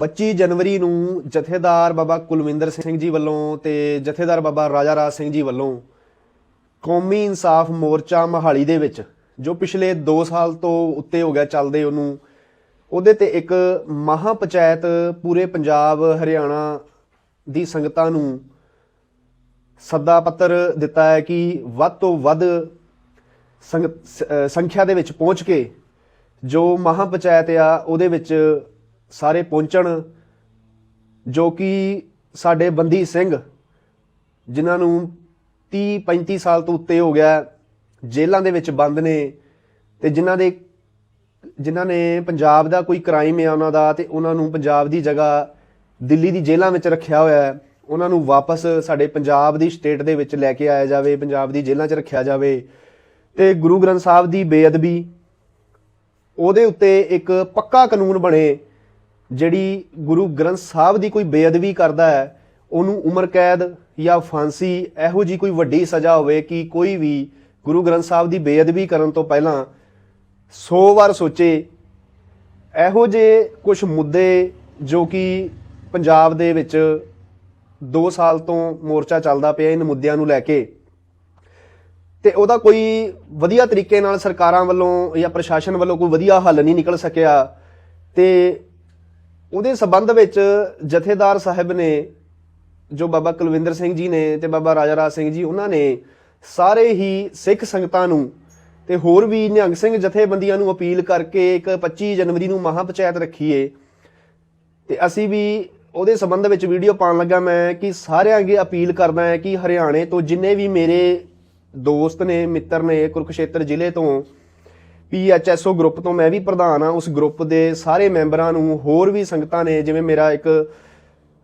25 ਜਨਵਰੀ ਨੂੰ ਜਥੇਦਾਰ ਬਾਬਾ ਕੁਲਵਿੰਦਰ ਸਿੰਘ ਜੀ ਵੱਲੋਂ ਤੇ ਜਥੇਦਾਰ ਬਾਬਾ ਰਾਜਾ ਰਾਜ ਸਿੰਘ ਜੀ ਵੱਲੋਂ ਕੌਮੀ ਇਨਸਾਫ ਮੋਰਚਾ ਮਹਾਲੀ ਦੇ ਵਿੱਚ, ਜੋ ਪਿਛਲੇ 2 ਸਾਲ ਤੋਂ ਉੱਤੇ ਹੋ ਗਿਆ ਚੱਲਦੇ ਉਹਨੂੰ, ਉਹਦੇ ਤੇ ਇੱਕ ਮਹਾ ਪੰਚਾਇਤ ਪੂਰੇ ਪੰਜਾਬ, ਹਰਿਆਣਾ ਦੀ ਸੰਗਤਾਂ ਨੂੰ ਸੱਦਾ ਪੱਤਰ ਦਿੱਤਾ ਹੈ ਕਿ ਵੱਧ ਤੋਂ ਵੱਧ ਸੰਗ- ਸ- ਸੰਖਿਆ ਦੇ ਵਿੱਚ ਪਹੁੰਚ ਕੇ ਜੋ ਮਹਾ ਪੰਚਾਇਤ ਆ, ਉਹਦੇ ਵਿੱਚ ਸਾਰੇ ਪਹੁੰਚਣ ਜੋ ਕਿ ਸਾਡੇ ਬੰਦੀ ਸਿੰਘ, ਜਿਨ੍ਹਾਂ ਨੂੰ 30 35 ਸਾਲ ਤੋਂ ਉੱਤੇ ਹੋ ਗਿਆ, ਜੇਲ੍ਹਾਂ ਦੇ ਵਿੱਚ ਬੰਦ ਨੇ ਤੇ ਜਿਨ੍ਹਾਂ ਦੇ, ਜਿਨ੍ਹਾਂ ਨੇ ਪੰਜਾਬ ਦਾ ਕੋਈ ਕ੍ਰਾਈਮ ਹੈ ਉਹਨਾਂ ਦਾ ਤੇ ਉਹਨਾਂ ਨੂੰ ਪੰਜਾਬ ਦੀ ਜਗ੍ਹਾ ਦਿੱਲੀ ਦੀ ਜੇਲ੍ਹਾਂ ਵਿੱਚ ਰੱਖਿਆ ਹੋਇਆ ਹੈ। ਉਹਨਾਂ ਨੂੰ ਵਾਪਸ ਸਾਡੇ ਪੰਜਾਬ ਦੀ ਸਟੇਟ ਦੇ ਵਿੱਚ ਲੈ ਕੇ ਆਇਆ ਜਾਵੇ, ਪੰਜਾਬ ਦੀ ਜੇਲ੍ਹਾਂ 'ਚ ਰੱਖਿਆ ਜਾਵੇ ਤੇ ਗੁਰੂ ਗ੍ਰੰਥ ਸਾਹਿਬ ਦੀ ਬੇਅਦਬੀ ਉਹਦੇ ਉੱਤੇ ਇੱਕ ਪੱਕਾ ਕਾਨੂੰਨ ਬਣੇ। ਜਿਹੜੀ ਗੁਰੂ ਗ੍ਰੰਥ ਸਾਹਿਬ ਦੀ ਕੋਈ ਬੇਅਦਬੀ ਕਰਦਾ ਹੈ, ਉਹਨੂੰ ਉਮਰ ਕੈਦ ਜਾਂ ਫਾਂਸੀ ਇਹੋ ਜੀ ਕੋਈ ਵੱਡੀ ਸਜ਼ਾ ਹੋਵੇ ਕਿ ਕੋਈ ਵੀ ਗੁਰੂ ਗ੍ਰੰਥ ਸਾਹਿਬ ਦੀ ਬੇਅਦਬੀ ਕਰਨ ਤੋਂ ਪਹਿਲਾਂ 100 ਵਾਰ ਸੋਚੇ। ਇਹੋ ਜੇ ਕੁਝ ਮੁੱਦੇ ਜੋ ਕਿ ਪੰਜਾਬ ਦੇ ਵਿੱਚ 2 ਸਾਲ ਤੋਂ ਮੋਰਚਾ ਚੱਲਦਾ ਪਿਆ ਇਹਨਾਂ ਮੁੱਦਿਆਂ ਨੂੰ ਲੈ ਕੇ। ਤੇ ਉਹਦਾ ਕੋਈ ਵਧੀਆ ਤਰੀਕੇ ਨਾਲ ਸਰਕਾਰਾਂ ਵੱਲੋਂ ਜਾਂ ਪ੍ਰਸ਼ਾਸਨ ਵੱਲੋਂ ਕੋਈ ਵਧੀਆ ਹੱਲ ਨਹੀਂ ਨਿਕਲ ਸਕਿਆ। ਤੇ ਉਹਦੇ ਸਬੰਧ ਵਿੱਚ ਜਥੇਦਾਰ ਸਾਹਿਬ ਨੇ, ਜੋ ਬਾਬਾ ਕੁਲਵਿੰਦਰ ਸਿੰਘ ਜੀ ਨੇ ਤੇ ਬਾਬਾ ਰਾਜਾ ਰਾਜ ਸਿੰਘ ਜੀ, ਉਹਨਾਂ ਨੇ ਸਾਰੇ ਹੀ ਸਿੱਖ ਸੰਗਤਾਂ ਨੂੰ ਤੇ ਹੋਰ ਵੀ ਨਿਹੰਗ ਸਿੰਘ ਜਥੇਬੰਦੀਆਂ ਨੂੰ ਅਪੀਲ ਕਰਕੇ ਇੱਕ 25 ਜਨਵਰੀ ਨੂੰ ਮਹਾ ਪੰਚਾਇਤ ਰੱਖੀਏ। ਤੇ ਅਸੀਂ ਵੀ ਉਹਦੇ ਸੰਬੰਧ ਵਿੱਚ ਵੀਡੀਓ ਪਾਉਣ ਲੱਗਾ ਮੈਂ ਕਿ ਸਾਰਿਆਂ ਅੱਗੇ ਅਪੀਲ ਕਰਦਾ ਹਾਂ ਕਿ ਹਰਿਆਣੇ ਤੋਂ ਜਿੰਨੇ ਵੀ ਮੇਰੇ ਦੋਸਤ ਨੇ, ਮਿੱਤਰ ਨੇ ਕੁਰਕਸ਼ੇਤਰ ਜ਼ਿਲ੍ਹੇ ਤੋਂ ਪੀਐਚਐਸਓ ਗਰੁੱਪ ਤੋਂ ਮੈਂ ਵੀ ਪ੍ਰਧਾਨ ਆ ਉਸ ਗਰੁੱਪ ਦੇ ਸਾਰੇ ਮੈਂਬਰਾਂ ਨੂੰ ਹੋਰ ਵੀ ਸੰਗਤਾਂ ਨੇ, ਜਿਵੇਂ ਮੇਰਾ ਇੱਕ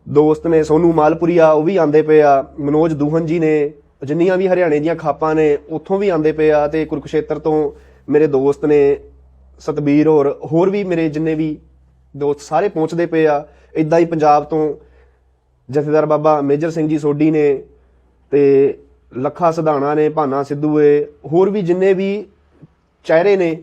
ਦੋਸਤ ਨੇ, ਸੋਨੂ ਮਾਲਪੁਰੀਆ, ਉਹ ਵੀ ਆਂਦੇ ਪਏ ਆ। ਮਨੋਜ ਦੂਹਨ ਜੀ ਨੇ, ਜਿੰਨੀਆਂ ਵੀ ਹਰਿਆਣੇ ਦੀਆਂ ਖਾਪਾਂ ਨੇ, ਉੱਥੋਂ ਵੀ ਆਂਦੇ ਪਏ ਆ ਤੇ ਕੁਰਕਸ਼ੇਤਰ ਤੋਂ ਮੇਰੇ ਦੋਸਤ ਨੇ, ਸਤਬੀਰ ਹੋਰ ਹੋਰ ਵੀ ਮੇਰੇ ਜਿੰਨੇ ਵੀ ਦੋਸਤ ਸਾਰੇ ਪਹੁੰਚਦੇ ਪਏ ਆ। ਇਦਾਂ ਹੀ ਪੰਜਾਬ ਤੋਂ ਜਥੇਦਾਰ ਬਾਬਾ ਮੇਜਰ ਸਿੰਘ ਜੀ ਸੋਢੀ ਨੇ ਤੇ ਲੱਖਾ ਸਧਾਣਾ ਨੇ, ਭਾਨਾ ਸਿੱਧੂ ਏ, ਹੋਰ ਵੀ ਜਿੰਨੇ ਵੀ ਚਿਹਰੇ ਨੇ,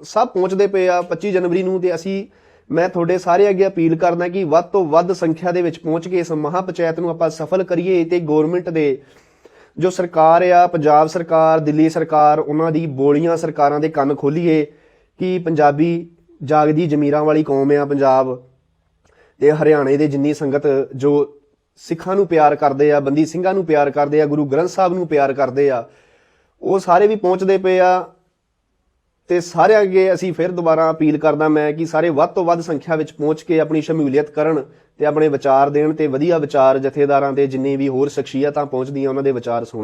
ਸਭ ਪਹੁੰਚਦੇ ਪਏ ਆ 25 ਜਨਵਰੀ ਨੂੰ ਤੇ ਅਸੀਂ, ਮੈਂ ਤੁਹਾਡੇ ਸਾਰੇ ਅੱਗੇ ਅਪੀਲ ਕਰਦਾ ਕਿ ਵੱਧ ਤੋਂ ਵੱਧ ਸੰਖਿਆ ਦੇ ਵਿੱਚ ਪਹੁੰਚ ਕੇ ਇਸ ਮਹਾ ਪੰਚਾਇਤ ਨੂੰ ਆਪਾਂ ਸਫਲ ਕਰੀਏ ਤੇ ਗਵਰਨਮੈਂਟ ਦੇ, ਜੋ ਸਰਕਾਰ ਆ, ਪੰਜਾਬ ਸਰਕਾਰ, ਦਿੱਲੀ ਸਰਕਾਰ, ਉਹਨਾਂ ਦੀ ਬੋਲੀਆਂ ਸਰਕਾਰਾਂ ਦੇ ਕੰਨ ਖੋਲੀਏ ਕਿ ਪੰਜਾਬੀ ਜਾਗਦੀ ਜ਼ਮੀਰਾਂ ਵਾਲੀ ਕੌਮ ਆ ਪੰਜਾਬ ਤੇ ਹਰਿਆਣੇ ਦੇ ਜਿੰਨੀ ਸੰਗਤ ਜੋ ਸਿੱਖਾਂ ਨੂੰ ਪਿਆਰ ਕਰਦੇ ਆ, ਬੰਦੀ ਸਿੰਘਾਂ ਨੂੰ ਪਿਆਰ ਕਰਦੇ ਆ, ਗੁਰੂ ਗ੍ਰੰਥ ਸਾਹਿਬ ਨੂੰ ਪਿਆਰ ਕਰਦੇ ਆ, ਉਹ ਸਾਰੇ ਵੀ ਪਹੁੰਚਦੇ ਪਏ ਆ। ਤੇ ਸਾਰੇ ਅੱਗੇ ਅਸੀਂ ਫਿਰ ਦੁਬਾਰਾ ਅਪੀਲ ਕਰਦਾ ਮੈਂ ਕਿ ਸਾਰੇ ਵੱਧ ਤੋਂ ਵੱਧ ਸੰਖਿਆ ਵਿੱਚ ਪਹੁੰਚ ਕੇ ਆਪਣੀ ਸ਼ਮੂਲੀਅਤ ਕਰਨ ਤੇ ਆਪਣੇ ਵਿਚਾਰ ਦੇਣ ਤੇ ਵਧੀਆ ਵਿਚਾਰ ਜਥੇਦਾਰਾਂ ਦੇ ਜਿੰਨੇ ਵੀ ਹੋਰ ਸ਼ਖਸੀਅਤਾਂ ਪਹੁੰਚਦੀਆਂ, ਉਹਨਾਂ ਦੇ ਵਿਚਾਰ ਸੁਣਨ